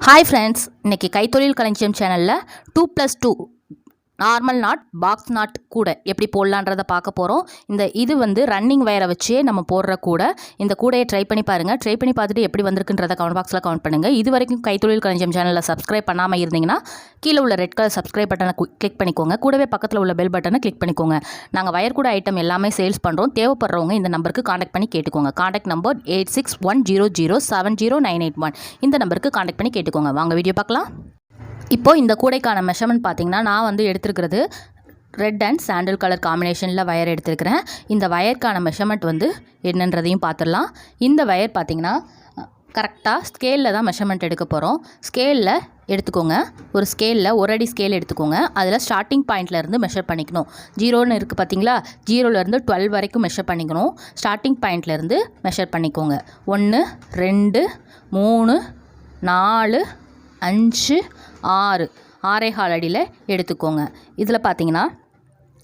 Hi friends இன்னைக்கு கைத்தொழில் களஞ்சியம் சேனலில் two plus two normal knot box knot கூட எப்படி போடலான்றதை பார்க்க போகிறோம் இந்த இது வந்து ரன்னிங் வயரை வச்சே நம்ம போடுற கூட. இந்த கூடையை ட்ரை பண்ணி பாருங்கள் ட்ரை பண்ணி பார்த்துட்டு எப்படி வந்திருக்குன்றதை கமெண்ட் பாக்ஸில் கமெண்ட் பண்ணுங்கள் இது வரைக்கும் கைத்தொழில் களஞ்சியம் சேனலில் சப்ஸ்கிரைப் பண்ணாமல் இருந்தீங்கன்னா கீழே உள்ள ரெட் கலர் சப்ஸ்கிரைப் பட்டனை கிளிக் பண்ணிக்கோங்க. கூடவே பக்கத்தில் உள்ள பெல் பட்டனை கிளிக் பண்ணிக்கோங்க. நாங்கள் வயர் கூட ஐட்டம் எல்லாமே சேல்ஸ் பண்ணுறோம் தேவைப்படுறவங்க இந்த நம்பருக்கு காண்டாக்ட் பண்ணி கேட்டுக்கோங்க. Contact number eight six one zero zero seven zero nine eight one இந்த நம்பருக்கு காண்டாக்ட் பண்ணி கேட்டுக்கோங்க. வாங்க வீடியோ பார்க்கலாம். இப்போது இந்த கூடைக்கான மெஷர்மெண்ட் பார்த்தீங்கன்னா நான் வந்து எடுத்துருக்கிறது ரெட் அண்ட் சாண்டில் கலர் காம்பினேஷனில் வயர் எடுத்துருக்கிறேன். இந்த வயருக்கான மெஷர்மெண்ட் வந்து என்னன்றதையும் பார்த்துடலாம் இந்த வயர் பார்த்திங்கன்னா கரெக்டாக ஸ்கேலில் தான் மெஷர்மெண்ட் எடுக்க போகிறோம் ஸ்கேலில் எடுத்துக்கோங்க. ஒரு ஸ்கேலில் ஒரு அடி ஸ்கேல் எடுத்துக்கோங்க. அதில் ஸ்டார்டிங் பாயிண்ட்லேருந்து மெஷர் பண்ணிக்கணும். ஜீரோன்னு இருக்குது பார்த்தீங்களா ஜீரோலேருந்து டுவெல் வரைக்கும் மெஷர் பண்ணிக்கணும். ஸ்டார்டிங் பாயிண்ட்லேருந்து மெஷர் பண்ணிக்கோங்க. ஒன்று ரெண்டு மூணு நாலு அஞ்சு ஆறு ஆறே கால் அடியில் எடுத்துக்கோங்க. இதில் பார்த்தீங்கன்னா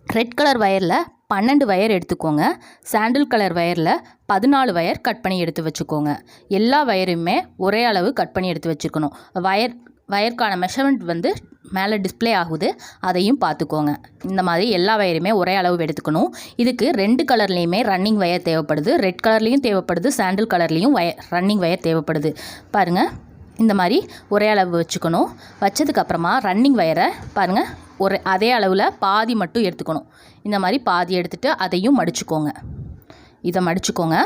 ரெட் கலர் வயரில் பன்னெண்டு வயர் எடுத்துக்கோங்க. சாண்டில் கலர் வயரில் பதினாலு வயர் கட் பண்ணி எடுத்து வச்சுக்கோங்க. எல்லா வயருமே ஒரே அளவு கட் பண்ணி எடுத்து வச்சுக்கணும். வயர் வயருக்கான மெஷர்மெண்ட் வந்து மேலே டிஸ்ப்ளே ஆகுது. அதையும் பார்த்துக்கோங்க இந்த மாதிரி எல்லா வயருமே ஒரே அளவு எடுத்துக்கணும். இதுக்கு ரெண்டு கலர்லேயுமே ரன்னிங் வயர் தேவைப்படுது. ரெட் கலர்லேயும் தேவைப்படுது. சாண்டில் கலர்லேயும் வயர் ரன்னிங் வயர் தேவைப்படுது. பாருங்கள் இந்த மாதிரி ஒரே அளவு வச்சுக்கணும். வச்சதுக்கப்புறமா ரன்னிங் வயரை பாருங்கள் ஒரு அதே அளவில் பாதி மட்டும் எடுத்துக்கணும். இந்த மாதிரி பாதி எடுத்துகிட்டு அதையும் மடிச்சுக்கோங்க. இதை மடிச்சுக்கோங்க.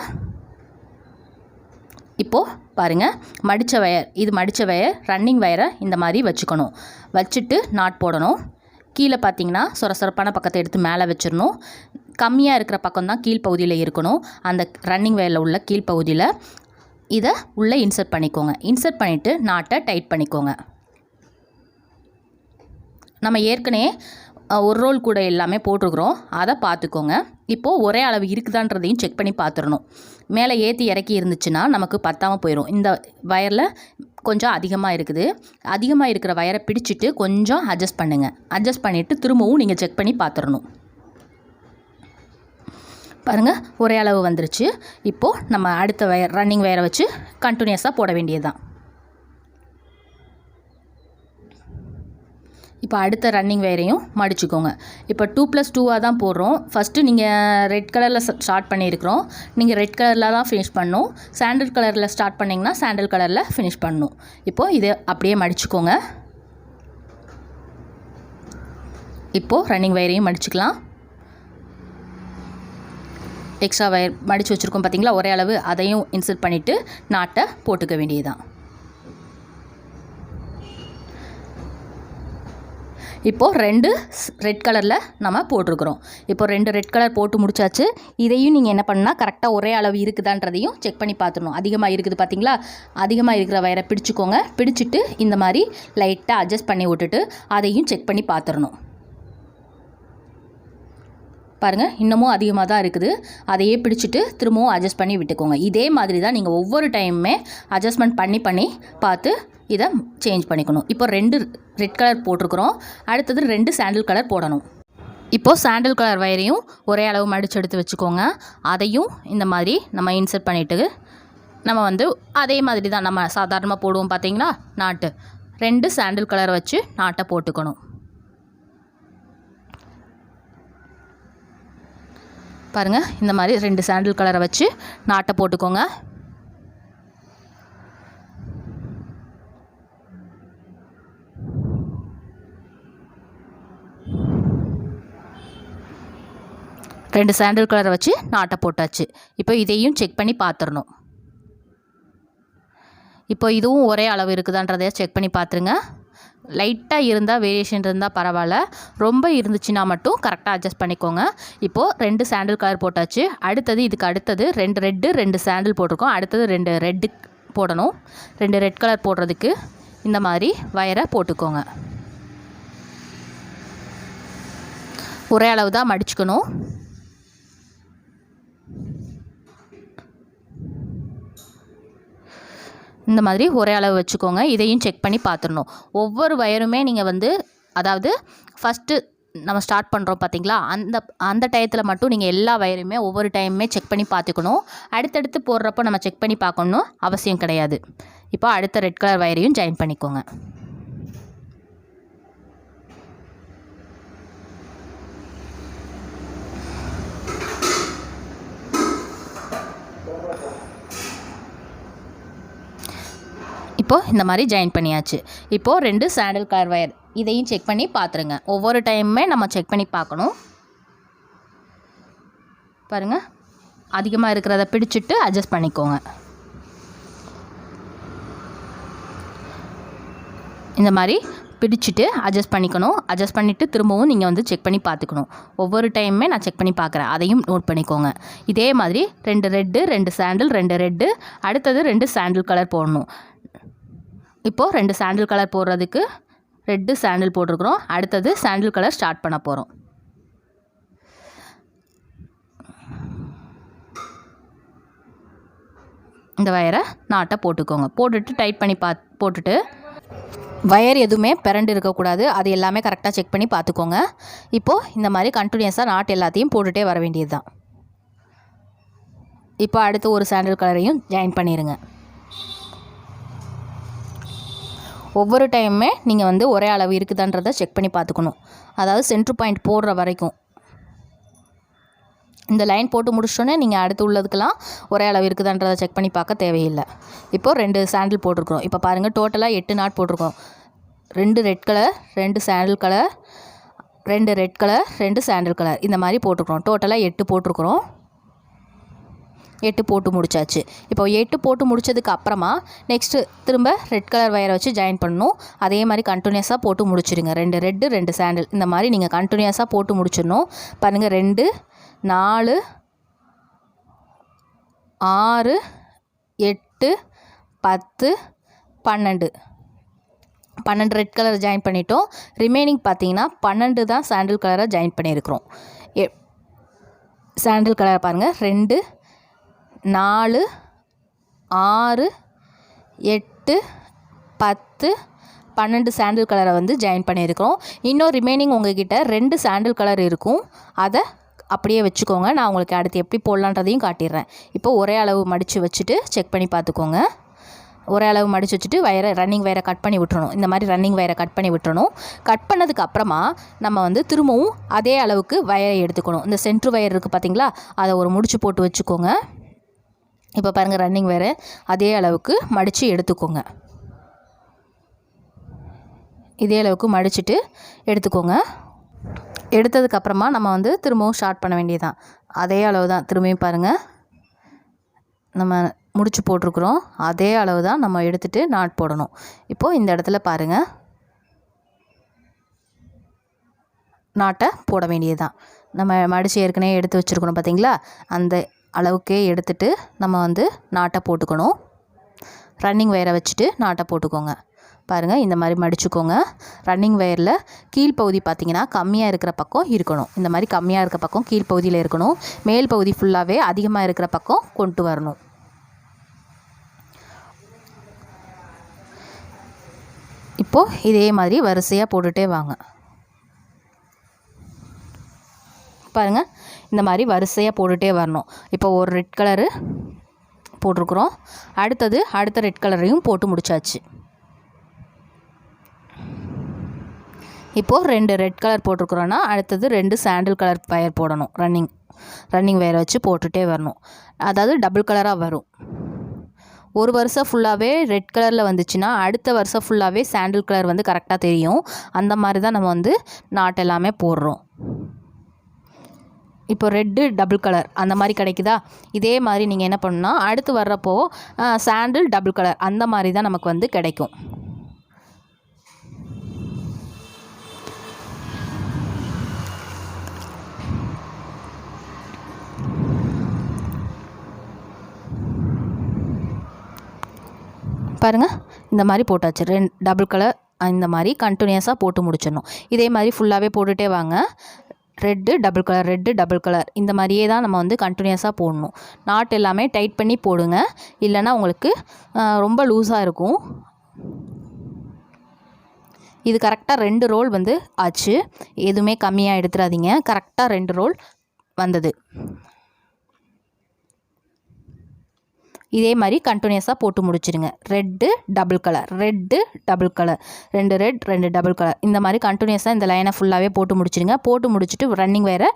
இப்போது பாருங்கள் மடித்த வயர் இது மடித்த வயர் ரன்னிங் வயரை இந்த மாதிரி வச்சுக்கணும். வச்சுட்டு நாட் போடணும். கீழே பார்த்தீங்கன்னா சொரசொரப்பான பக்கத்தை எடுத்து மேலே வச்சிடணும். கம்மியாக இருக்கிற பக்கம் தான் கீழ்ப்பகுதியில் இருக்கணும். அந்த ரன்னிங் வயரில் உள்ள கீழ்ப்பகுதியில் இதை உள்ளே இன்சர்ட் பண்ணிக்கோங்க. இன்சர்ட் பண்ணிவிட்டு நாட்டை டைட் பண்ணிக்கோங்க. நம்ம ஏற்கனவே ஒரு ரோல் கூட எல்லாமே போட்டிருக்கிறோம். அதை பார்த்துக்கோங்க. இப்போது ஒரே அளவு இருக்குதான்றதையும் செக் பண்ணி பார்த்துடணும். மேலே ஏற்றி இறக்கி இருந்துச்சுன்னா நமக்கு பத்தாமல் போயிடும் இந்த வயரில் கொஞ்சம் அதிகமாக இருக்குது. அதிகமாக இருக்கிற வயரை பிடிச்சிட்டு கொஞ்சம் அட்ஜஸ்ட் பண்ணுங்கள் அட்ஜஸ்ட் பண்ணிவிட்டு திரும்பவும் நீங்கள் செக் பண்ணி பார்த்துடணும். பாருங்கள் ஒரே அளவு வந்துருச்சு. இப்போது நம்ம அடுத்த வயர் ரன்னிங் வயரை வச்சு கண்டினியூஸாக போட வேண்டியது தான் இப்போ அடுத்த ரன்னிங் வயரையும் மடிச்சுக்கோங்க. இப்போ டூ ப்ளஸ் டூவாக தான் போடுறோம். ஃபஸ்ட்டு நீங்கள் ரெட் கலரில் ஸ்டார்ட் பண்ணியிருக்கிறோம். நீங்கள் ரெட் கலரில் தான் ஃபினிஷ் பண்ணணும் சாண்டில் கலரில் ஸ்டார்ட் பண்ணிங்கன்னா சாண்டில் கலரில் ஃபினிஷ் பண்ணணும் இப்போது இதை அப்படியே மடிச்சுக்கோங்க. இப்போது ரன்னிங் வயரையும் மடிச்சுக்கலாம். எக்ஸ்ட்ரா வயர் மடித்து வச்சுருக்கோம் பார்த்தீங்களா ஒரே அளவு அதையும் இன்சர்ட் பண்ணிவிட்டு நாட்டை போட்டுக்க வேண்டியதுதான். இப்போது ரெண்டு ரெட் கலரில் நம்ம போட்டிருக்கிறோம். இப்போ ரெண்டு ரெட் கலர் போட்டு முடிச்சாச்சு. இதையும் நீங்கள் என்ன பண்ணால் கரெக்டாக ஒரே அளவு இருக்குதான்றதையும் செக் பண்ணி பார்த்துடணும். அதிகமாக இருக்குது பார்த்தீங்களா அதிகமாக இருக்கிற வயரை பிடிச்சிக்கோங்க. பிடிச்சிட்டு இந்த மாதிரி லைட்டாக அட்ஜஸ்ட் பண்ணி விட்டுட்டு அதையும் செக் பண்ணி பார்த்துடணும். பாருங்கள் இன்னமும் அதிகமாக தான் இருக்குது. அதையே பிடிச்சிட்டு திரும்பவும் அட்ஜஸ்ட் பண்ணி விட்டுக்கோங்க. இதே மாதிரி தான் நீங்கள் ஒவ்வொரு டைமுமே அட்ஜஸ்ட்மெண்ட் பண்ணி பண்ணி பார்த்து இதை சேஞ்ச் பண்ணிக்கணும். இப்போ ரெண்டு ரெட் கலர் போட்டிருக்கிறோம். அடுத்தது ரெண்டு சாண்டில் கலர் போடணும். இப்போது சாண்டில் கலர் வயரையும் ஒரே அளவு மடிச்சு எடுத்து வச்சுக்கோங்க. அதையும் இந்த மாதிரி நம்ம இன்சர்ட் பண்ணிவிட்டு நம்ம வந்து அதே மாதிரி தான் நம்ம சாதாரணமாக போடுவோம் பார்த்தீங்களா நாட்டு. ரெண்டு சாண்டில் கலர் வச்சு நாட்டை போட்டுக்கணும். பாருங்கள் இந்த மாதிரி ரெண்டு சாண்டில் கலரை வச்சு நாட்டை போட்டுக்கோங்க. ரெண்டு சாண்டில் கலரை வச்சு நாட்டை போட்டாச்சு. இப்போ இதையும் செக் பண்ணி பார்த்துடணும் இப்போ இதுவும் ஒரே அளவு இருக்குதான்றதை செக் பண்ணி பார்த்துருங்க லைட்டாக இருந்தால் வேரியேஷன் இருந்தால் பரவாயில்ல. ரொம்ப இருந்துச்சுன்னா மட்டும் கரெக்டாக அட்ஜஸ்ட் பண்ணிக்கோங்க. இப்போது ரெண்டு சாண்டில் கலர் போட்டாச்சு. அடுத்தது இதுக்கு அடுத்தது ரெண்டு ரெட்டு ரெண்டு சாண்டில் போட்டிருக்கோம். அடுத்தது ரெண்டு ரெட்டு போடணும். ரெண்டு ரெட் கலர் போடுறதுக்கு இந்த மாதிரி வயரை போட்டுக்கோங்க. ஒரே அளவு தான் மடிச்சுக்கணும். இந்த மாதிரி ஒரே அளவு வச்சுக்கோங்க. இதையும் செக் பண்ணி பார்த்துடணும். ஒவ்வொரு வயருமே நீங்கள் வந்து அதாவது ஃபஸ்ட்டு நம்ம ஸ்டார்ட் பண்ணுறோம் பார்த்தீங்களா அந்த அந்த டயத்தில் மட்டும் நீங்கள் எல்லா வயருமே ஒவ்வொரு டைமுமே செக் பண்ணி பார்த்துக்கணும். அடுத்தடுத்து போடுறப்போ நம்ம செக் பண்ணி பார்க்கணும் அவசியம் கிடையாது. இப்போ அடுத்த ரெட் கலர் வயரையும் ஜாயின் பண்ணிக்கோங்க. இப்போது இந்த மாதிரி ஜாயின் பண்ணியாச்சு. இப்போது ரெண்டு சாண்டில் கலர் ஒயர் இதையும் செக் பண்ணி பார்த்துருங்க ஒவ்வொரு டைமுமே நம்ம செக் பண்ணி பார்க்கணும். பாருங்கள் அதிகமாக இருக்கிறத பிடிச்சிட்டு அட்ஜஸ்ட் பண்ணிக்கோங்க. இந்த மாதிரி பிடிச்சிட்டு அட்ஜஸ்ட் பண்ணிக்கணும். அட்ஜஸ்ட் பண்ணிவிட்டு திரும்பவும் நீங்கள் வந்து செக் பண்ணி பார்த்துக்கணும் ஒவ்வொரு டைமுமே நான் செக் பண்ணி பார்க்குறேன் அதையும் நோட் பண்ணிக்கோங்க. இதே மாதிரி ரெண்டு ரெட்டு ரெண்டு சாண்டில் ரெண்டு ரெட்டு அடுத்தது ரெண்டு சாண்டில் கலர் போடணும். இப்போது ரெண்டு சாண்டில் கலர் போடுறதுக்கு ரெட்டு சாண்டில் போட்டிருக்கிறோம். அடுத்தது சாண்டில் கலர் ஸ்டார்ட் பண்ண போகிறோம் இந்த வயரை நாட்டை போட்டுக்கோங்க. போட்டுட்டு டைட் பண்ணி பா போட்டுட்டு வயர் எதுவுமே பிறண்டு இருக்கக்கூடாது. அது எல்லாமே கரெக்டாக செக் பண்ணி பார்த்துக்கோங்க இப்போது இந்த மாதிரி கண்டினியூஸாக நாட் எல்லாத்தையும் போட்டுகிட்டே வர வேண்டியது தான் இப்போ அடுத்து ஒரு சாண்டில் கலரையும் ஜாயின் பண்ணிடுங்க ஒவ்வொரு டைமுமே நீங்கள் வந்து ஒரே அளவு இருக்குதான்றதை செக் பண்ணி பார்த்துக்கணும். அதாவது சென்ட்ரு பாயிண்ட் போடுற வரைக்கும். இந்த லைன் போட்டு முடிச்சோன்னே நீங்கள் அடுத்து உள்ளதுக்கெல்லாம் ஒரே அளவு இருக்குதான்றதை செக் பண்ணி பார்க்க தேவையில்லை. இப்போது ரெண்டு சாண்டில் போட்டிருக்கிறோம். இப்போ பாருங்கள் டோட்டலாக எட்டு நாட் போட்டிருக்கோம். ரெண்டு ரெட் கலர் ரெண்டு சாண்டில் கலர் ரெண்டு ரெட் கலர் ரெண்டு சாண்டில் கலர் இந்த மாதிரி போட்டிருக்கிறோம். டோட்டலாக எட்டு போட்டிருக்கிறோம். எட்டு போட்டு முடிச்சாச்சு. இப்போ எட்டு போட்டு முடித்ததுக்கு அப்புறமா நெக்ஸ்ட்டு திரும்ப ரெட் கலர் வயரை வச்சு ஜாயின் பண்ணணும். அதே மாதிரி கண்டினியூஸாக போட்டு முடிச்சிடுங்க ரெண்டு ரெட்டு ரெண்டு சாண்டில் இந்த மாதிரி நீங்கள் கண்டினியூஸாக போட்டு முடிச்சிடணும். பாருங்கள் ரெண்டு நாலு ஆறு எட்டு பத்து பன்னெண்டு. பன்னெண்டு ரெட் கலர் ஜாயின் பண்ணிட்டோம். ரிமைனிங் பார்த்தீங்கன்னா பன்னெண்டு தான் சாண்டில் கலரை ஜாயின் பண்ணியிருக்கிறோம். எ சாண்டில் கலர் பாருங்கள் ரெண்டு நாலு ஆறு எட்டு பத்து பன்னெண்டு சாண்டில் கலரை வந்து ஜாயின் பண்ணியிருக்கிறோம். இன்னும் ரிமைனிங் உங்ககிட்ட ரெண்டு சாண்டில் கலர் இருக்கும். அதை அப்படியே வச்சுக்கோங்க. நான் உங்களுக்கு அடுத்து எப்படி போடலான்றதையும் காட்டிடுறேன். இப்போ ஒரே அளவு மடித்து வச்சுட்டு செக் பண்ணி பார்த்துக்கோங்க. ஒரே அளவு மடித்து வச்சுட்டு வயரை ரன்னிங் வயரை கட் பண்ணி விட்டுறணும். இந்த மாதிரி ரன்னிங் வயரை கட் பண்ணி விட்டுறணும். கட் பண்ணதுக்கு அப்புறமா நம்ம வந்து திரும்பவும் அதே அளவுக்கு வயரை எடுத்துக்கணும். இந்த சென்ட்ரு வயர் இருக்குது பார்த்தீங்களா? அதை ஒரு முடிச்சு போட்டு வச்சுக்கோங்க. இப்போ பாருங்கள் ரன்னிங் வேறு. அதே அளவுக்கு மடித்து எடுத்துக்கோங்க. இதே அளவுக்கு மடிச்சுட்டு எடுத்துக்கோங்க. எடுத்ததுக்கப்புறமா நம்ம வந்து திரும்பவும் ஸ்டார்ட் பண்ண வேண்டியதுதான். அதே அளவு தான் திரும்பியும் பாருங்கள் நம்ம முடிச்சு போட்டிருக்குறோம். அதே அளவு தான் நம்ம எடுத்துகிட்டு நாட் போடணும். இப்போது இந்த இடத்துல பாருங்கள் நாட்டை போட வேண்டியது தான் நம்ம மடித்து ஏற்கனவே எடுத்து வச்சுருக்கணும் பார்த்தீங்களா அந்த அளவுக்கே எடுத்துட்டு நம்ம வந்து நாட்டை போட்டுக்கணும். ரன்னிங் வயரை வச்சுட்டு நாட்டை போட்டுக்கோங்க. பாருங்கள் இந்த மாதிரி மடிச்சுக்கோங்க. ரன்னிங் வயரில் கீழ்ப்பகுதி பார்த்தீங்கன்னா கம்மியாக இருக்கிற பக்கம் இருக்கணும். இந்த மாதிரி கம்மியாக இருக்கிற பக்கம் கீழ்ப்பகுதியில் இருக்கணும். மேல் பகுதி ஃபுல்லாகவே அதிகமாக இருக்கிற பக்கம் கொண்டு வரணும். இப்போது இதே மாதிரி வரிசையாக போட்டுகிட்டே வாங்க. பாருங்கள் இந்த மாதிரி வரிசையாக போட்டுகிட்டே வரணும். இப்போ ஒரு ரெட் கலரு போட்டிருக்குறோம். அடுத்தது அடுத்த ரெட் கலரையும் போட்டு முடிச்சாச்சு. இப்போது ரெண்டு ரெட் கலர் போட்டிருக்குறோன்னா அடுத்தது ரெண்டு சாண்டில் கலர் வயர் போடணும். ரன்னிங் ரன்னிங் வயரை வச்சு போட்டுகிட்டே வரணும். அதாவது டபுள் கலராக வரும். ஒரு வருஷம் ஃபுல்லாகவே ரெட் கலரில் வந்துச்சுன்னா அடுத்த வருஷம் ஃபுல்லாகவே சாண்டில் கலர் வந்து கரெக்டாக தெரியும். அந்த மாதிரி தான் நம்ம வந்து நாட் எல்லாமே போடுறோம். இப்போ ரெட்டு டபுள் கலர் அந்த மாதிரி கிடைக்குதா? இதே மாதிரி நீங்கள் என்ன பண்ணுன்னா அடுத்து வர்றப்போ சாண்டில் டபுள் கலர் அந்த மாதிரி தான் நமக்கு வந்து கிடைக்கும். பாருங்கள் இந்த மாதிரி போட்டாச்சு. ரெண்டு டபுள் கலர் இந்த மாதிரி கண்டினியூஸாக போட்டு முடிச்சிடணும். இதே மாதிரி ஃபுல்லாகவே போட்டுகிட்டே வாங்க. Red double colour red double colour. இந்த மாதிரியே தான் நம்ம வந்து கண்டினியூஸாக போடணும். நாட் எல்லாமே டைட் பண்ணி போடுங்க. இல்லைன்னா உங்களுக்கு ரொம்ப லூஸாக இருக்கும். இது கரெக்டாக ரெண்டு ரோல் வந்து ஆச்சு. எதுவுமே கம்மியாக எடுத்துடாதீங்க கரெக்டாக ரெண்டு ரோல் வந்தது. இதே மாதிரி கண்டினியூஸாக போட்டு முடிச்சிடுங்க red double colour red double colour ரெண்டு ரெட் ரெண்டு டபுள் கலர் இந்த மாதிரி கண்டினியூஸாக இந்த லைனை ஃபுல்லாகவே போட்டு முடிச்சிடுங்க போட்டு முடிச்சுட்டு ரன்னிங் வேரை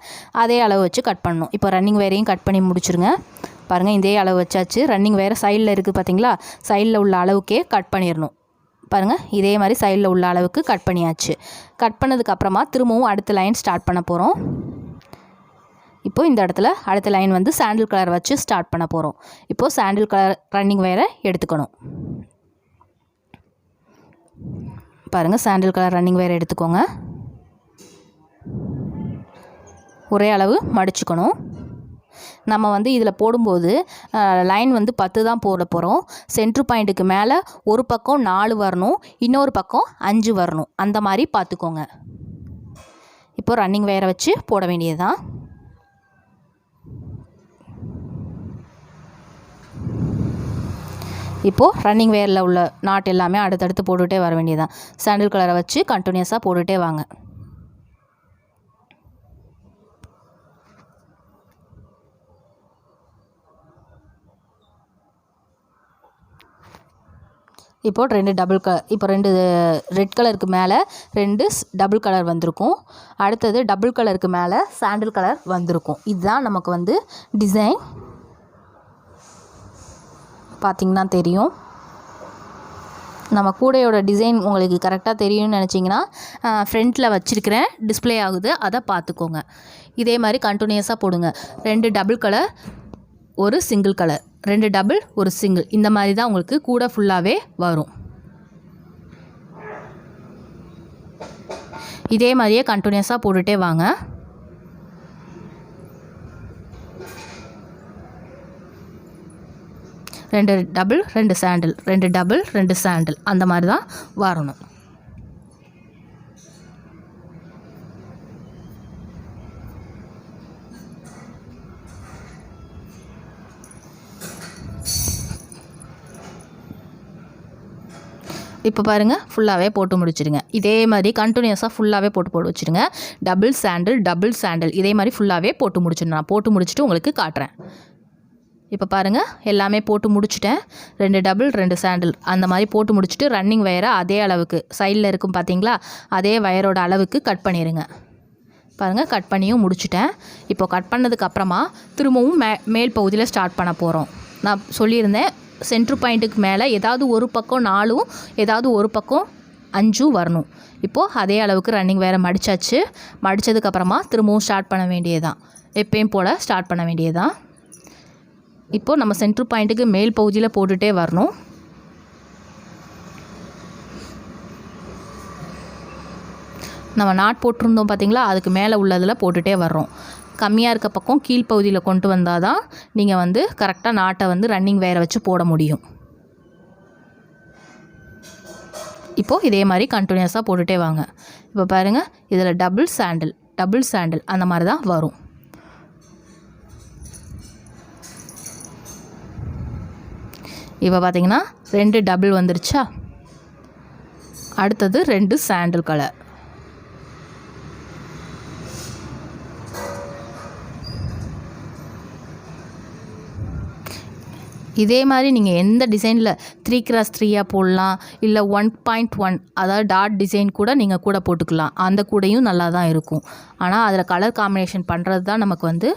அதே அளவு வச்சு கட் பண்ணணும். இப்போ ரன்னிங் வேரையும் கட் பண்ணி முடிச்சிருங்க. பாருங்கள் இதே அளவு வச்சாச்சு. ரன்னிங் வேறு சைடில் இருக்குது பார்த்தீங்களா சைடில் உள்ள அளவுக்கே கட் பண்ணிடணும் பாருங்கள் இதே மாதிரி சைடில் உள்ள அளவுக்கு கட் பண்ணியாச்சு. கட் பண்ணதுக்கப்புறமா திரும்பவும் அடுத்த லைன் ஸ்டார்ட் பண்ண போகிறோம் இப்போது இந்த இடத்துல அடுத்த லைன் வந்து சாண்டில் கலர் வச்சு ஸ்டார்ட் பண்ண போகிறோம் இப்போது சாண்டில் கலர் ரன்னிங் வயரை எடுத்துக்கணும். பாருங்கள் சாண்டில் கலர் ரன்னிங் வயரை எடுத்துக்கோங்க. ஒரே அளவு மடிச்சுக்கணும். நம்ம வந்து இதில் போடும்போது லைன் வந்து பத்து தான் போட போகிறோம் சென்ட்ரு பாயிண்ட்டுக்கு மேலே ஒரு பக்கம் நாலு வரணும் இன்னொரு பக்கம் அஞ்சு வரணும். அந்த மாதிரி பார்த்துக்கோங்க. இப்போ ரன்னிங் வயரை வச்சு போட வேண்டியது தான் இப்போது ரன்னிங் வேரில் உள்ள நாட் எல்லாமே அடுத்தடுத்து போட்டுகிட்டே வர வேண்டியதான் சாண்டில் கலரை வச்சு கண்டினியூஸாக போட்டுகிட்டே வாங்க. இப்போ ரெண்டு டபுள் கலர் இப்போ ரெண்டு ரெட் கலருக்கு மேலே ரெண்டு டபுள் கலர் வந்திருக்கும். அடுத்தது டபுள் கலருக்கு மேலே சாண்டில் கலர் வந்திருக்கும். இதுதான் நமக்கு வந்து டிசைன் பார்த்திங்கன்னா தெரியும். நம்ம கூடையோட டிசைன் உங்களுக்கு கரெக்டாக தெரியும்னு நினச்சிங்கன்னா ஃப்ரண்ட்டில் வச்சுருக்கிறேன் டிஸ்ப்ளே ஆகுது. அதை பார்த்துக்கோங்க. இதே மாதிரி கண்டினியூஸாக போடுங்க. ரெண்டு டபுள் கலர் ஒரு சிங்கிள் கலர் ரெண்டு டபுள் ஒரு சிங்கிள் இந்த மாதிரி தான் உங்களுக்கு கூடை ஃபுல்லாகவே வரும். இதே மாதிரியே கண்டினியூஸாக போட்டுகிட்டே வாங்க. ரெண்டு டபுள் ரெண்டு சாண்டில் ரெண்டு டபுள் ரெண்டு சாண்டில் அந்த மாதிரி தான் வரணும். இப்போ பாருங்கள் ஃபுல்லாகவே போட்டு முடிச்சிடுங்க. இதே மாதிரி கண்டினியூஸாக ஃபுல்லாகவே போட்டு போட்டு வச்சுருங்க டபுள் சாண்டில் டபுள் சாண்டில் இதே மாதிரி ஃபுல்லாகவே போட்டு முடிச்சிடணும். நான் போட்டு முடிச்சுட்டு உங்களுக்கு காட்டுறேன். இப்போ பாருங்கள் எல்லாமே போட்டு முடிச்சிட்டேன். ரெண்டு டபுள் ரெண்டு சாண்டில் அந்த மாதிரி போட்டு முடிச்சுட்டு ரன்னிங் வயரை அதே அளவுக்கு சைடில் இருக்கும் பார்த்தீங்களா அதே வயரோட அளவுக்கு கட் பண்ணிடுங்க பாருங்கள் கட் பண்ணியும் முடிச்சிட்டேன். இப்போ கட் பண்ணதுக்கப்புறமா திரும்பவும் மே மேல் பகுதியில் ஸ்டார்ட் பண்ண போகிறோம் நான் சொல்லியிருந்தேன் சென்ட்ரு பாயிண்ட்டுக்கு மேலே ஏதாவது ஒரு பக்கம் நாலும் ஏதாவது ஒரு பக்கம் அஞ்சும் வரணும். இப்போது அதே அளவுக்கு ரன்னிங் வேறு மடித்தாச்சு மடித்ததுக்கப்புறமா திரும்பவும் ஸ்டார்ட் பண்ண வேண்டியதுதான். எப்பயும் போல் ஸ்டார்ட் பண்ண வேண்டியதுதான். இப்போது நம்ம சென்ட்ரு பாயிண்ட்டுக்கு மேல் பகுதியில் போட்டுகிட்டே வரணும். நம்ம நாட் போட்டிருந்தோம் பார்த்தீங்களா அதுக்கு மேலே உள்ளதில் போட்டுகிட்டே வர்றோம். கம்மியாக இருக்க பக்கம் கீழ்ப்பகுதியில் கொண்டு வந்தால் தான் நீங்கள் வந்து கரெக்டாக நாட்டை வந்து ரன்னிங் வேற வச்சு போட முடியும். இப்போது இதே மாதிரி கண்டினியூஸாக போட்டுகிட்டே வாங்க. இப்போ பாருங்கள் இதில் டபுள் சாண்டில் டபுள் சாண்டில் அந்த மாதிரி தான் வரும். இப்போ பார்த்தீங்கன்னா ரெண்டு டபுள் வந்துருச்சா? அடுத்தது ரெண்டு சாண்டில் கலர் இதே மாதிரி நீங்கள் எந்த டிசைனில் த்ரீ கிராஸ் த்ரீயாக போடலாம் இல்லை ஒன் பாயிண்ட் ஒன் அதாவது டாட் டிசைன் கூட நீங்கள் கூட போட்டுக்கலாம். அந்த கூடையும் நல்லா தான் இருக்கும். ஆனால் அதில் கலர் காம்பினேஷன் பண்ணுறது தான் நமக்கு வந்து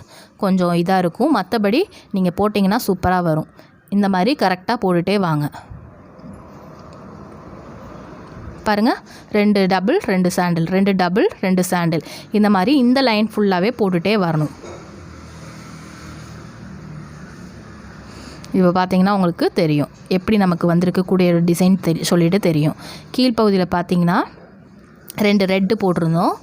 கொஞ்சம் இதாக இருக்கும். மற்றபடி நீங்கள் போட்டிங்கன்னா சூப்பராக வரும். இந்த மாதிரி கரெக்டாக போட்டுகிட்டே வாங்க. பாருங்கள் ரெண்டு டபுள் ரெண்டு சாண்டில் ரெண்டு டபுள் ரெண்டு சாண்டில் இந்த மாதிரி இந்த லைன் ஃபுல்லாகவே போட்டுகிட்டே வரணும். இப்போ பார்த்தீங்கன்னா உங்களுக்கு தெரியும். எப்படி நமக்கு வந்திருக்கக்கூடிய டிசைன் தெரி சொல்லிட்டு தெரியும். கீழ்ப்பகுதியில் பார்த்தீங்கன்னா ரெண்டு ரெட்டு போட்டிருந்தோம்.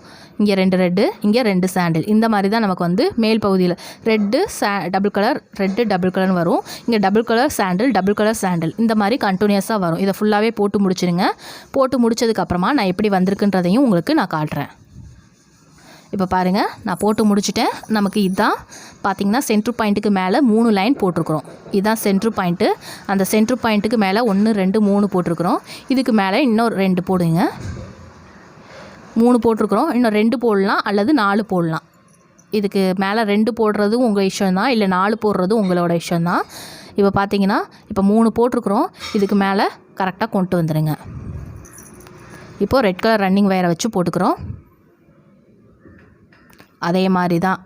இங்கே ரெண்டு ரெட்டு இங்கே ரெண்டு சாண்டில் இந்த மாதிரி தான் நமக்கு வந்து மேல் பகுதியில் ரெட்டு சா double colour red double colour வரும். இங்கே double colour sandal double colour sandal இந்த மாதிரி கண்டினியூஸாக வரும். இதை ஃபுல்லாகவே போட்டு முடிச்சிருங்க. போட்டு முடிச்சதுக்கப்புறமா நான் எப்படி வந்திருக்குன்றதையும் உங்களுக்கு நான் காட்டுறேன். இப்போ பாருங்கள் நான் போட்டு முடிச்சுட்டேன். நமக்கு இதுதான் பார்த்தீங்கன்னா சென்ட்ரு பாயிண்ட்டுக்கு மேலே மூணு லைன் போட்டிருக்கிறோம். இதுதான் சென்ட்ரு பாயிண்ட்டு அந்த சென்ட்ரு பாயிண்ட்டுக்கு மேலே ஒன்று ரெண்டு மூணு போட்டிருக்கிறோம். இதுக்கு மேலே இன்னொரு ரெண்டு போடுங்க. மூணு போட்டிருக்குறோம். இன்னும் ரெண்டு போடலாம் அல்லது நாலு போடலாம். இதுக்கு மேலே ரெண்டு போடுறதும் உங்கள் இஷ்டம் தான். இல்லை நாலு போடுறதும் உங்களோட இஷ்டம் தான். இப்போ பார்த்தீங்கன்னா இப்போ மூணு போட்டிருக்குறோம். இதுக்கு மேலே கரெக்டாக கொண்டு வந்துடுங்க இப்போது ரெட் கலர் ரன்னிங் வயரை வச்சு போட்டுக்கிறோம். அதே மாதிரி தான்.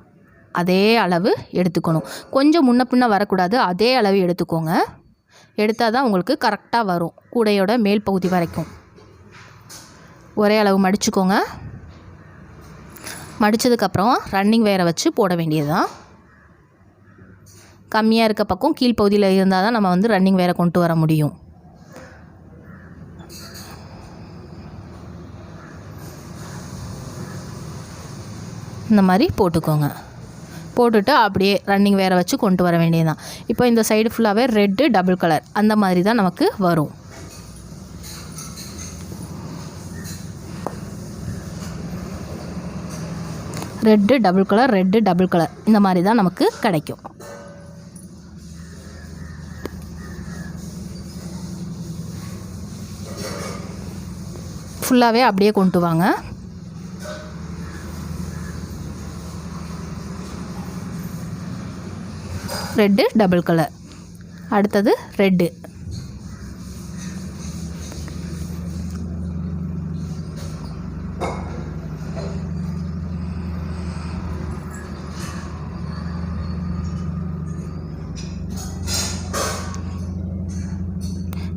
அதே அளவு எடுத்துக்கணும். கொஞ்சம் முன்ன பின்ன வரக்கூடாது. அதே அளவு எடுத்துக்கோங்க. எடுத்தால் தான் உங்களுக்கு கரெக்டாக வரும். கூடையோட மேல் பகுதி வரைக்கும். ஒரே அளவு மடிச்சுக்கோங்க. மடித்ததுக்கப்புறம் ரன்னிங் வேரை வச்சு போட வேண்டியது தான் கம்மியாக இருக்க பக்கம் கீழ்ப்பகுதியில் இருந்தால் தான் நம்ம வந்து ரன்னிங் வேரை கொண்டு வர முடியும். இந்த மாதிரி போட்டுக்கோங்க. போட்டுட்டு அப்படியே ரன்னிங் வேற வச்சு கொண்டு வர வேண்டியதுதான். இப்போ இந்த சைடு ஃபுல்லாகவே ரெட்டு டபுள் கலர் அந்த மாதிரி தான் நமக்கு வரும். Red double colour red double colour இந்த மாதிரி தான் நமக்கு கிடைக்கும். ஃபுல்லாகவே அப்படியே கொண்டு வாங்க. ரெட்டு டபுள் கலர் அடுத்தது ரெட்டு.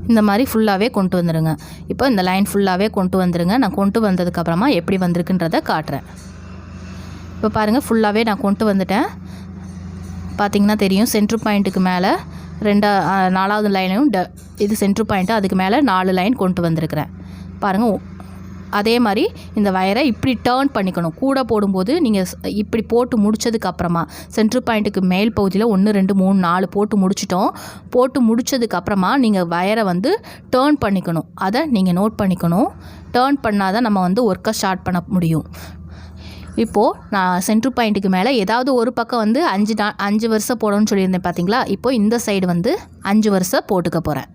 இந்த மாதிரி ஃபுல்லாகவே கொண்டு வந்துடுங்க இப்போ இந்த லைன் ஃபுல்லாகவே கொண்டு வந்துடுங்க நான் கொண்டு வந்ததுக்கப்புறமா எப்படி வந்திருக்குன்றதை காட்டுறேன். இப்போ பாருங்கள் ஃபுல்லாகவே நான் கொண்டு வந்துட்டேன். பார்த்தீங்கன்னா தெரியும் சென்ட்ரு பாயிண்ட்டுக்கு மேலே ரெண்டா நாலாவது லைனையும் ட இது சென்ட்ரு பாயிண்ட்டு அதுக்கு மேலே நாலு லைன் கொண்டு வந்திருக்கிறேன். பாருங்கள் அதே மாதிரி இந்த வயரை இப்படி டேர்ன் பண்ணிக்கணும். கூட போடும்போது நீங்கள் இப்படி போட்டு முடிச்சதுக்கு அப்புறமா சென்ட்ரு பாயிண்ட்டுக்கு மேல் பகுதியில் ஒன்று ரெண்டு மூணு நாலு போட்டு முடிச்சிட்டோம். போட்டு முடிச்சதுக்கு அப்புறமா நீங்கள் வயரை வந்து டேர்ன் பண்ணிக்கணும். அதை நீங்கள் நோட் பண்ணிக்கணும். டேர்ன் பண்ணால் தான் நம்ம வந்து ஒர்க்கை ஸ்டார்ட் பண்ண முடியும். இப்போது நான் சென்ட்ரு பாயிண்ட்டுக்கு மேலே ஏதாவது ஒரு பக்கம் வந்து அஞ்சு நா அஞ்சு வருஷம் போடணும்னு சொல்லியிருந்தேன் பார்த்தீங்களா இப்போது இந்த சைடு வந்து அஞ்சு வருஷம் போட்டுக்க போகிறேன்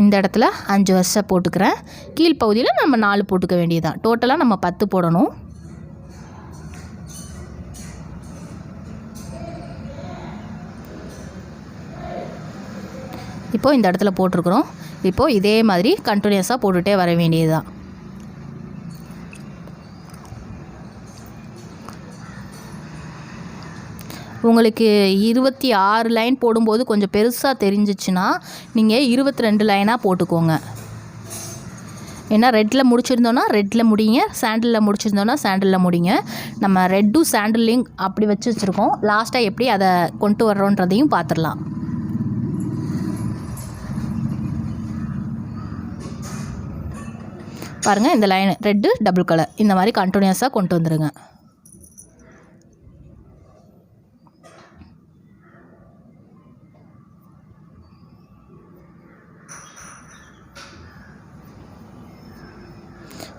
இந்த இடத்துல அஞ்சு வருஷம் போட்டுக்கிறேன். கீழ்ப்பகுதியில் நம்ம நாலு போட்டுக்க வேண்டியதுதான். டோட்டலாக நம்ம பத்து போடணும். இப்போது இந்த இடத்துல போட்டிருக்கிறோம். இப்போது இதே மாதிரி கண்டினியூஸாக போட்டுகிட்டே வர வேண்டியது தான் உங்களுக்கு இருபத்தி ஆறு லைன் போடும்போது கொஞ்சம் பெருசாக தெரிஞ்சிச்சுன்னா நீங்கள் இருபத்தி ரெண்டு லைனாக போட்டுக்கோங்க. ஏன்னா ரெட்டில் முடிச்சிருந்தோன்னா ரெட்டில் முடிங்க சாண்டிலில் முடிச்சிருந்தோன்னா சாண்டிலில் முடிங்க. நம்ம ரெட்டும் சாண்டில்லையும் அப்படி வச்சு வச்சுருக்கோம். லாஸ்ட்டாக எப்படி அதை கொண்டு வர்றோன்றதையும் பார்த்துடலாம். பாருங்கள் இந்த லைன் ரெட்டு டபுள் கலர் இந்த மாதிரி கண்டினியூஸாக கொண்டு வந்துடுங்க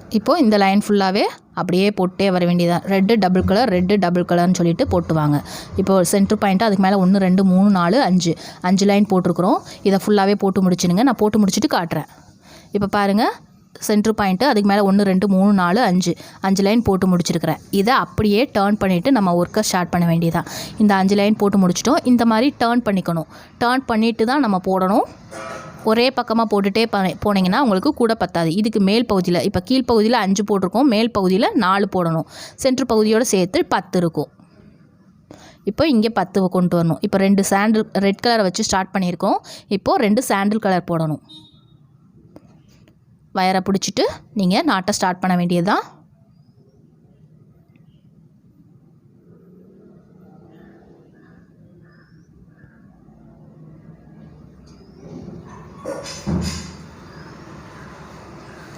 இப்போது இந்த லைன் ஃபுல்லாகவே அப்படியே போட்டே வர வேண்டியதான் red double colour red double கலர்னு சொல்லிட்டு போட்டுவாங்க. இப்போ சென்ட்ரு பாயிண்ட்டு அதுக்கு மேலே ஒன்று ரெண்டு மூணு நாலு அஞ்சு. அஞ்சு லைன் போட்டிருக்கிறோம். இதை ஃபுல்லாகவே போட்டு முடிச்சிடுங்க. நான் போட்டு முடிச்சுட்டு காட்டுறேன். இப்போ பாருங்கள் சென்ட்ரு பாயிண்ட்டு அதுக்கு மேலே ஒன்று ரெண்டு மூணு நாலு அஞ்சு. அஞ்சு லைன் போட்டு முடிச்சிருக்கிறேன். இதை அப்படியே டேர்ன் பண்ணிவிட்டு நம்ம ஒர்க்கை ஸ்டார்ட் பண்ண வேண்டியதான் இந்த அஞ்சு லைன் போட்டு முடிச்சிட்டோம். இந்த மாதிரி டேர்ன் பண்ணிக்கணும். டேர்ன் பண்ணிவிட்டு தான் நம்ம போடணும். ஒரே பக்கமாக போட்டுகிட்டே போனீங்கன்னா உங்களுக்கு கூட பத்தாது. இதுக்கு மேல் பகுதியில் இப்போ கீழ்ப்பகுதியில் அஞ்சு போட்டிருக்கோம். மேல் பகுதியில் நாலு போடணும். சென்ட்ரு பகுதியோடு சேர்த்து பத்து இருக்கும். இப்போ இங்கே பத்து கொண்டு வரணும். இப்போ ரெண்டு சாண்டில் ரெட் கலரை வச்சு ஸ்டார்ட் பண்ணியிருக்கோம். இப்போது ரெண்டு சாண்டில் கலர் போடணும். வயரை பிடிச்சிட்டு நீங்கள் நாட்டை ஸ்டார்ட் பண்ண வேண்டியது தான்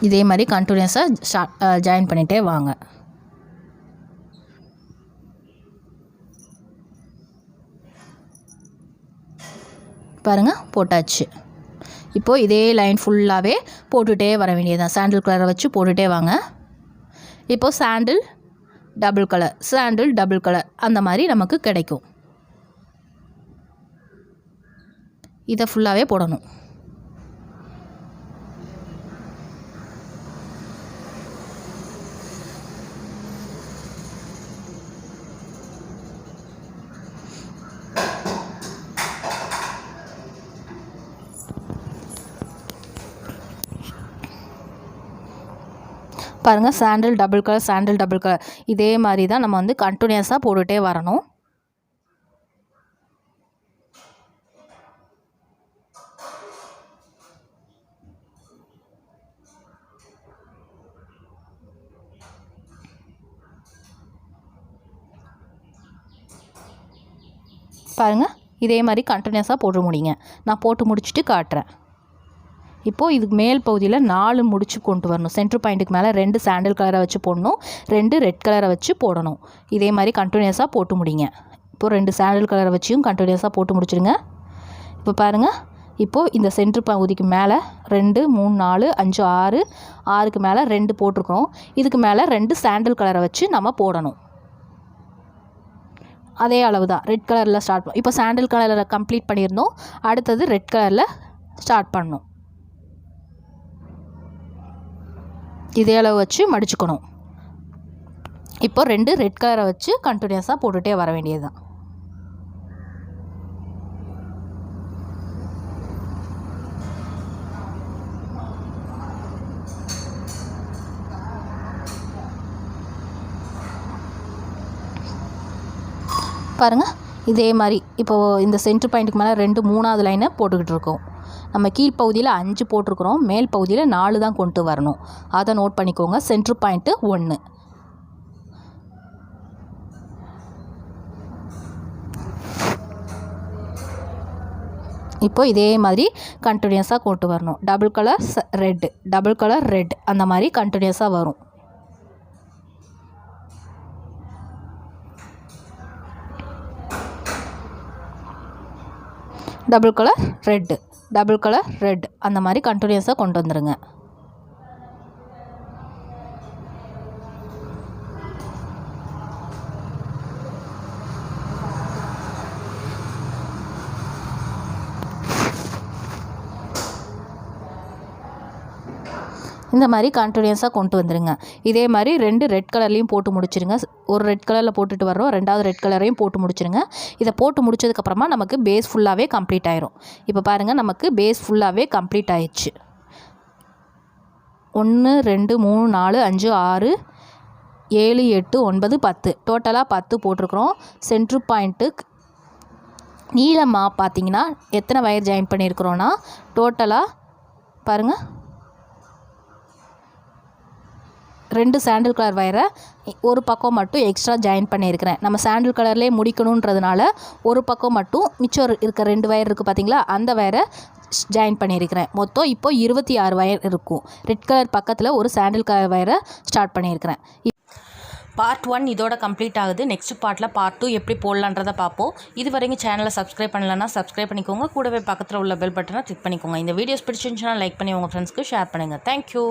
இதே மாதிரி கண்டினியூஸாக ஸ்டார்ட் ஜாயின் பண்ணிகிட்டே வாங்க. பாருங்கள் போட்டாச்சு. இப்போது இதே லைன் ஃபுல்லாகவே போட்டுகிட்டே வர வேண்டியதுதான். சாண்டில் கலரை வச்சு போட்டுகிட்டே வாங்க. இப்போது sandal double colour sandal double colour அந்த மாதிரி நமக்கு கிடைக்கும். இதை ஃபுல்லாகவே போடணும். பாருங்கள் sandal double colour sandal double colour இதே மாதிரி தான் நம்ம வந்து கண்டினியூஸாக போட்டுகிட்டே வரணும். பாருங்கள் இதே மாதிரி கண்டினியூஸாக போட்டு முடிங்க. நான் போட்டு முடிச்சுட்டு காட்டுறேன். இப்போது இதுக்கு மேல் பகுதியில் நாலு முடிச்சு கொண்டு வரணும். சென்ட்ரு பாயிண்ட்டுக்கு மேலே ரெண்டு சாண்டில் கலரை வச்சு போடணும். ரெண்டு ரெட் கலரை வச்சு போடணும். இதே மாதிரி கண்டினியூஸாக போட்டு முடிங்க. இப்போது ரெண்டு சாண்டில் கலரை வச்சியும் கண்டினியூஸாக போட்டு முடிச்சுடுங்க. இப்போ பாருங்கள் இப்போது இந்த சென்ட்ரு பகுதிக்கு மேலே ரெண்டு மூணு நாலு அஞ்சு ஆறு ஆறுக்கு மேலே ரெண்டு போட்டிருக்கிறோம். இதுக்கு மேலே ரெண்டு சாண்டில் கலரை வச்சு நம்ம போடணும். அதே அளவு தான் ரெட் கலரில் ஸ்டார்ட் பண்ணோம் இப்போ சாண்டில் கலரில் கம்ப்ளீட் பண்ணியிருந்தோம். அடுத்தது ரெட் கலரில் ஸ்டார்ட் பண்ணணும். இதே அளவு வச்சு மடிச்சுக்கணும். இப்போ ரெண்டு ரெட் கலரை வச்சு கண்டினியூஸாக போட்டுகிட்டே வர வேண்டியது தான் பாருங்கள் இதே மாதிரி இப்போது இந்த சென்ட்ரு பாயிண்ட்டுக்கு மேலே ரெண்டு மூணாவது லைனை போட்டுக்கிட்டு இருக்கோம். நம்ம கீழ்ப்பகுதியில் அஞ்சு போட்டிருக்கிறோம். மேல் பகுதியில் நாலு தான் கொண்டு வரணும். அதை நோட் பண்ணிக்கோங்க. சென்ட்ரு பாயிண்ட்டு ஒன்று இப்போ இதே மாதிரி கண்டினியூஸாக கொண்டு வரணும். Double colour red double colour red அந்த மாதிரி கண்டினியூஸாக வரும். Double colour red double colour red அந்த மாதிரி கண்டினியூஸாக கொண்டு வந்துடுங்க இந்த மாதிரி கண்டினியூஸாக கொண்டு வந்துடுங்க இதே மாதிரி ரெண்டு ரெட் கலர்லேயும் போட்டு முடிச்சிருங்க. ஒரு ரெட் கலரில் போட்டுட்டு வர்றோம். ரெண்டாவது ரெட் கலரையும் போட்டு முடிச்சிருங்க. இதை போட்டு முடிச்சதுக்கப்புறமா நமக்கு பேஸ் ஃபுல்லாகவே கம்ப்ளீட் ஆயிரும். இப்போ பாருங்கள் நமக்கு பேஸ் ஃபுல்லாகவே கம்ப்ளீட் ஆயிடுச்சு. ஒன்று ரெண்டு மூணு நாலு அஞ்சு ஆறு ஏழு எட்டு ஒன்பது பத்து. டோட்டலாக பத்து போட்டிருக்கிறோம். சென்ட்ரு பாயிண்ட்டு நீளமாக பார்த்தீங்கன்னா எத்தனை வயர் ஜாயின் பண்ணியிருக்கிறோன்னா டோட்டலாக பாருங்கள் ரெண்டு சாண்டில் கலர் வயரை ஒரு பக்கம் மட்டும் எக்ஸ்ட்ரா ஜாயின் பண்ணியிருக்கிறேன். நம்ம சாண்டில் கலர்லேயே முடிக்கணுன்றதுனால ஒரு பக்கம் மட்டும் மிச்சம் இருக்க ரெண்டு வயர் இருக்குது பார்த்தீங்களா அந்த வயரை ஜாயின் பண்ணியிருக்கிறேன். மொத்தம் இப்போ இருபத்தி ஆறு வயர் இருக்கும். ரெட் கலர் பக்கத்தில் ஒரு சாண்டில் கலர் வயரை ஸ்டார்ட் பண்ணியிருக்கிறேன். பார்ட் ஒன் இதோட கம்ப்ளீட் ஆகுது. நெக்ஸ்ட் பார்ட்டில் பார்ட் டூ எப்படி போடலான்றதை பார்ப்போம். இது வரைக்கும் சேனலை சப்ஸ்கிரைப் பண்ணலன்னா சப்ஸ்கிரைப் பண்ணிக்கோங்க. கூடவே பக்கத்தில் உள்ள பெல் பட்டனை கிளிக் பண்ணிக்கோங்க. இந்த வீடியோஸ் பிடிச்சிருந்துச்சுன்னா லைக் பண்ணி உங்கள் ஃப்ரெண்ட்ஸ்க்கு ஷேர் பண்ணுங்கள் தேங்க்யூ